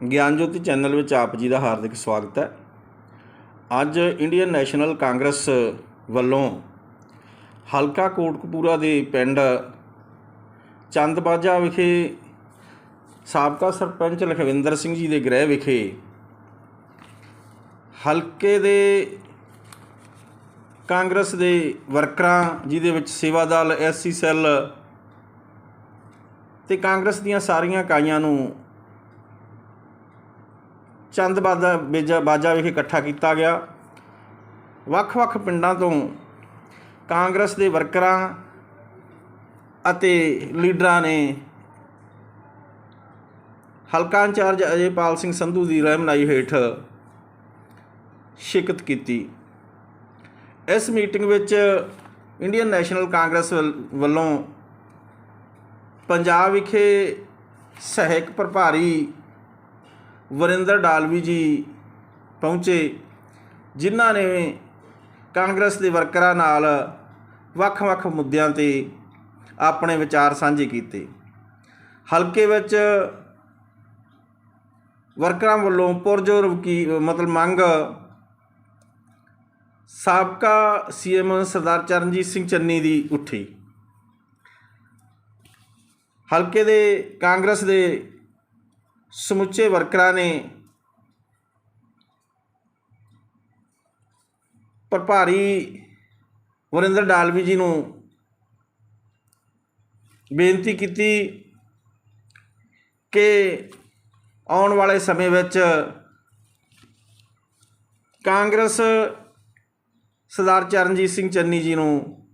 ਗਿਆਨ ਜੋਤੀ ਚੈਨਲ ਵਿੱਚ ਆਪ ਜੀ ਦਾ ਹਾਰਦਿਕ ਸਵਾਗਤ ਹੈ। ਅੱਜ ਇੰਡੀਅਨ ਨੈਸ਼ਨਲ ਕਾਂਗਰਸ ਵੱਲੋਂ ਹਲਕਾ ਕੋਟਕਪੂਰਾ ਦੇ ਪਿੰਡ ਚੰਦਬਾਜਾ ਵਿਖੇ ਸਾਬਕਾ ਸਰਪੰਚ ਲਖਵਿੰਦਰ ਸਿੰਘ ਜੀ ਦੇ ਗ੍ਰਹਿ ਵਿਖੇ ਹਲਕੇ ਦੇ ਕਾਂਗਰਸ ਦੇ ਵਰਕਰਾਂ, ਜਿਹਦੇ ਵਿੱਚ ਸੇਵਾ ਦਲ, ਐਸਸੀ ਸੈੱਲ ਤੇ ਕਾਂਗਰਸ ਦੀਆਂ ਸਾਰੀਆਂ ਇਕਾਈਆਂ ਨੂੰ ਚੰਦ ਬਾਜਾ ਬੇਜਾ ਬਾਜਾ ਵਿਖੇ ਇਕੱਠਾ ਕੀਤਾ ਗਿਆ। ਵੱਖ-ਵੱਖ ਪਿੰਡਾਂ ਤੋਂ ਕਾਂਗਰਸ ਦੇ ਵਰਕਰਾਂ ਅਤੇ ਲੀਡਰਾਂ ਨੇ ਹਲਕਾ ਇੰਚਾਰਜ ਅਜੇਪਾਲ ਸਿੰਘ ਸੰਧੂ ਦੀ ਰਹਿਨਮਾਈ ਹੇਠ ਸ਼ਿਰਕਤ ਕੀਤੀ। ਇਸ ਮੀਟਿੰਗ ਵਿੱਚ ਇੰਡੀਅਨ ਨੈਸ਼ਨਲ ਕਾਂਗਰਸ ਵੱਲ- ਵੱਲੋਂ ਪੰਜਾਬ ਵਿਖੇ ਸਹਾਇਕ ਪ੍ਰਭਾਰੀ ਵਰਿੰਦਰ ਡਾਲਵੀ ਜੀ ਪਹੁੰਚੇ, ਜਿਨ੍ਹਾਂ ਨੇ ਕਾਂਗਰਸ ਦੇ ਵਰਕਰਾਂ ਨਾਲ ਵੱਖ-ਵੱਖ ਮੁੱਦਿਆਂ ਤੇ ਆਪਣੇ ਵਿਚਾਰ ਸਾਂਝੇ ਕੀਤੇ। ਹਲਕੇ ਵਿੱਚ ਵਰਕਰਾਂ ਵੱਲੋਂ ਪੁਰਜੋਰ ਕੀ ਮਤਲਬ ਮੰਗ ਸਾਬਕਾ ਸੀਐਮ ਸਰਦਾਰ ਚਰਨਜੀਤ ਸਿੰਘ ਚੰਨੀ ਦੀ ਉੱਠੀ। ਹਲਕੇ ਦੇ ਕਾਂਗਰਸ ਦੇ ਸਮੁੱਚੇ ਵਰਕਰਾਂ ਨੇ ਪ੍ਰਭਾਰੀ ਵਰਿੰਦਰ ਡਾਲਵੀ ਜੀ ਨੂੰ ਬੇਨਤੀ ਕੀਤੀ ਕਿ ਆਉਣ ਵਾਲੇ ਸਮੇਂ ਵਿੱਚ ਕਾਂਗਰਸ ਸਰਦਾਰ ਚਰਨਜੀਤ ਸਿੰਘ ਚੰਨੀ ਜੀ ਨੂੰ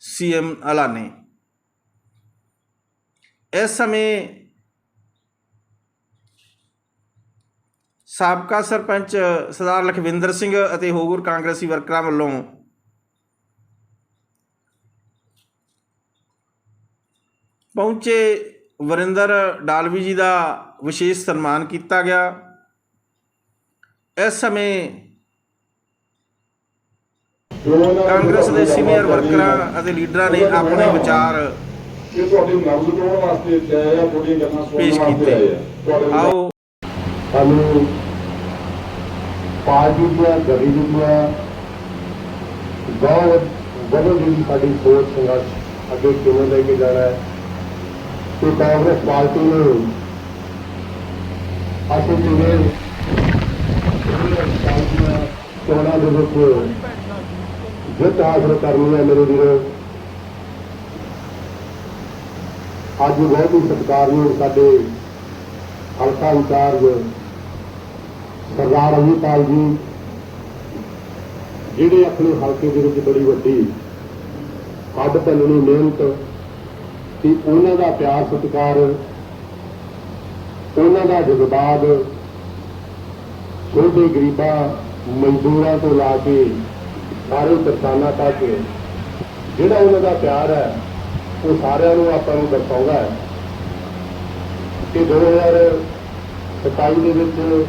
ਸੀਐਮ ਐਲਾਨੇ। ਇਸ ਸਮੇਂ ਸਾਬਕਾ ਸਰਪੰਚ ਸਰਦਾਰ ਲਖਵਿੰਦਰ ਸਿੰਘ ਅਤੇ ਹੋਰ ਕਾਂਗਰਸੀ ਵਰਕਰਾਂ ਵੱਲੋਂ ਪਹੁੰਚੇ ਵਰਿੰਦਰ ਡਾਲਵੀ ਜੀ ਦਾ ਵਿਸ਼ੇਸ਼ ਸਨਮਾਨ ਕੀਤਾ ਗਿਆ। ਇਸ ਸਮੇਂ ਕਾਂਗਰਸ ਦੇ ਸੀਨੀਅਰ ਵਰਕਰਾਂ ਅਤੇ ਲੀਡਰਾਂ ਨੇ ਆਪਣੇ ਵਿਚਾਰ ਇਹ ਤੁਹਾਡੀ ਨਬਜ਼ ਤੋੜਨ ਵਾਸਤੇ ਇੱਥੇ ਆਏ ਆ ਤੁਹਾਡੀਆਂ ਗੱਲਾਂ ਸੁਣਨ ਵਾਸਤੇ ਆਏ ਆ। ਆਓ। ਸਾਨੂੰ ਪਾਰਟੀ ਦੀਆਂ ਗਤੀਵਿਧੀਆਂ ਬਹੁਤ ਬਦਲ ਦੀ ਸਾਡੀ ਸੋਚ ਸੰਘਰਸ਼ ਅੱਗੇ ਕਿਵੇਂ ਲੈ ਕੇ ਜਾਣਾ ਹੈ, ਤੇ ਕਾਂਗਰਸ ਪਾਰਟੀ ਨੂੰ ਅਸੀਂ ਜਿਵੇਂ ਚੋਣਾਂ ਦੇ ਵਿੱਚ ਜਿੱਤ ਹਾਸਲ ਕਰਨੀ ਹੈ ਮੇਰੇ ਵੀਰੋ? ਅੱਜ ਬਹੁਤ ਹੀ ਸਤਿਕਾਰਯੋਗ ਸਾਡੇ ਹਲਕਾ ਇੰਚਾਰਜ ਸਰਦਾਰ ਅਜੀਤਪਾਲ ਜੀ, ਜਿਹੜੇ ਆਪਣੇ ਹਲਕੇ ਦੇ ਵਿੱਚ ਬੜੀ ਵੱਡੀ ਹੱਡ ਭੰਨਣੀ ਮਿਹਨਤ ਤੇ ਉਹਨਾਂ ਦਾ ਪਿਆਰ ਸਤਿਕਾਰ, ਉਹਨਾਂ ਦਾ ਜਜ਼ਬਾਤ ਛੋਟੇ ਗਰੀਬਾਂ, ਮਜ਼ਦੂਰਾਂ ਤੋਂ ਲਾ ਕੇ ਸਾਰੇ ਕਿਸਾਨਾਂ ਤੱਕ, ਜਿਹੜਾ ਉਹਨਾਂ ਦਾ ਪਿਆਰ ਹੈ, ਉਹ ਸਾਰਿਆਂ ਨੂੰ ਆਪਾਂ ਨੂੰ ਦਰਸਾਉਂਦਾ ਹੈ। ਕਿ 2027 ਦੇ ਵਿੱਚ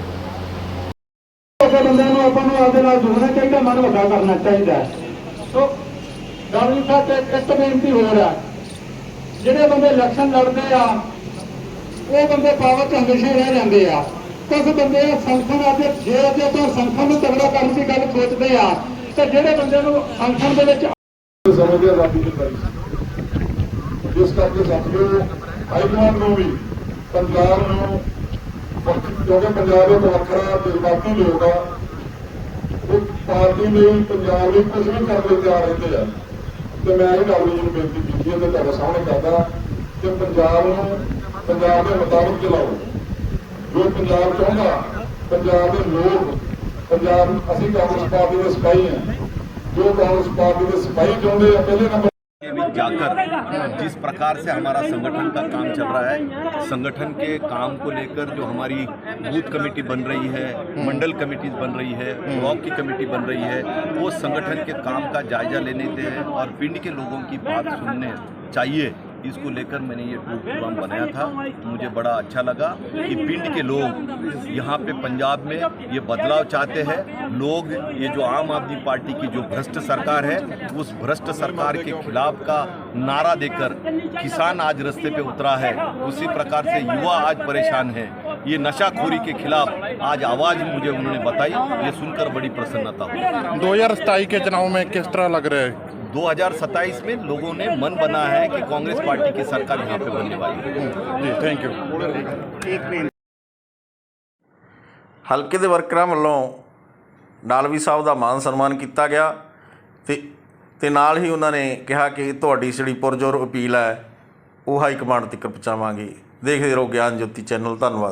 ਕਿਸੇ ਬੰਦੇ ਨੂੰ ਆਪਾਂ ਨੂੰ ਆਪਦੇ ਨਾਲ ਜੋੜਨਾ ਚਾਹੀਦਾ ਮਨ ਵੱਡਾ ਕਰਨਾ ਚਾਹੀਦਾ ਸੋ ਗਾਂਧੀ ਸਾਹਿਬ ਤੇ ਇੱਕ ਬੇਨਤੀ ਹੋਰ ਹੈ। ਜਿਹੜੇ ਬੰਦੇ ਇਲੈਕਸ਼ਨ ਲੜਦੇ ਆ, ਉਹ ਬੰਦੇ ਪਾਵਰ 'ਚ ਹਮੇਸ਼ਾ ਰਹਿ ਜਾਂਦੇ ਆ। ਕੁਝ ਬੰਦੇ ਸੰਗਠਨ ਅਤੇ ਜੇ ਅਤੇ ਤੋਂ ਸੰਗਠਨ ਨੂੰ ਤਗੜਾ ਕਰਨ ਦੀ ਗੱਲ ਸੋਚਦੇ ਆ, ਤੇ ਜਿਹੜੇ ਬੰਦੇ ਨੂੰ ਸੰਗਠਨ ਦੇ ਵਿੱਚ ਸਮੇਂ ਦੀ ਆਜ਼ਾਦੀ ਦੀ ਜਿਸ ਕਰਕੇ ਸਮਝੋ ਹਾਈਕਮਾਂਡ ਨੂੰ ਵੀ, ਪੰਜਾਬ ਨੂੰ ਕਿਉਂਕਿ ਪੰਜਾਬ ਦੇ ਵੱਖਰਾ ਜਜ਼ਬਾਤੀ ਲੋਕ ਆ। ਉਹ ਪਾਰਟੀ ਲਈ ਪੰਜਾਬ ਲਈ ਕੁਝ ਵੀ ਕਰਨ ਤਿਆਰ ਰਹਿੰਦੇ ਆ। ਤੇ ਮੈਂ ਇਹ ਡਬਲਯੂ ਨੂੰ ਬੇਨਤੀ ਕੀਤੀ ਹੈ ਤੇ ਤੁਹਾਡੇ ਸਾਹਮਣੇ ਕਰਦਾ ਕਿ ਪੰਜਾਬ ਨੂੰ, ਪੰਜਾਬ ਦੇ ਮੁਤਾਬਕ ਚਲਾਓ। ਜੋ ਪੰਜਾਬ ਚਾਹੁੰਦਾ, ਪੰਜਾਬ ਦੇ ਲੋਕ, ਪੰਜਾਬ ਅਸੀਂ ਕਾਂਗਰਸ ਪਾਰਟੀ ਦੇ ਸਿਪਾਹੀ ਹਾਂ ਜੋ ਕਾਂਗਰਸ ਪਾਰਟੀ ਦੇ ਸਿਪਾਹੀ ਚਾਹੁੰਦੇ ਆ, ਪਹਿਲੇ ਨੰਬਰ जाकर जिस प्रकार से हमारा संगठन का काम चल रहा है, संगठन के काम को लेकर जो हमारी बूथ कमेटी बन रही है, मंडल कमेटी बन रही है, ब्लॉक की कमेटी बन रही है, वो संगठन के काम का जायजा लेने हैं और पिंड के लोगों की बात सुनने चाहिए। इसको लेकर मैंने ये प्रोग्राम बनाया था। मुझे बड़ा अच्छा लगा कि पिंड के लोग यहाँ पे पंजाब में ये बदलाव चाहते हैं। लोग, ये जो आम आदमी पार्टी की जो भ्रष्ट सरकार है, उस भ्रष्ट सरकार के खिलाफ का नारा देकर किसान आज रास्ते पे उतरा है। उसी प्रकार से युवा आज परेशान है। ये नशाखोरी के खिलाफ आज आवाज़ मुझे उन्होंने बताई। ये सुनकर बड़ी प्रसन्नता हुई। 2027 के चुनाव में किस तरह लग रहा है? 2027 में लोगों ने मन बना है कि कांग्रेस पार्टी की सरकार यहाँ पे बनने वाली है जी थैंक यू ਹਲਕੇ ਦੇ ਵਰਕਰਾਂ ਵੱਲੋਂ ਡਾਲਵੀ ਸਾਹਿਬ ਦਾ ਮਾਨ ਸਨਮਾਨ ਕੀਤਾ ਗਿਆ ਤੇ ਤੇ ਨਾਲ ਹੀ ਉਹਨਾਂ ਨੇ ਕਿਹਾ ਕਿ ਤੁਹਾਡੀ ਜਿਹੜੀ ਪੁਰਜੋਰ ਅਪੀਲ ਹੈ ਉਹ ਹਾਈ ਕਮਾਂਡ ਤੱਕ ਪਹੁੰਚਾਵਾਂਗੇ ਦੇਖਦੇ ਰਹੋ ਗਿਆਨ ਜੋਤੀ ਚੈਨਲ ਧੰਨਵਾਦ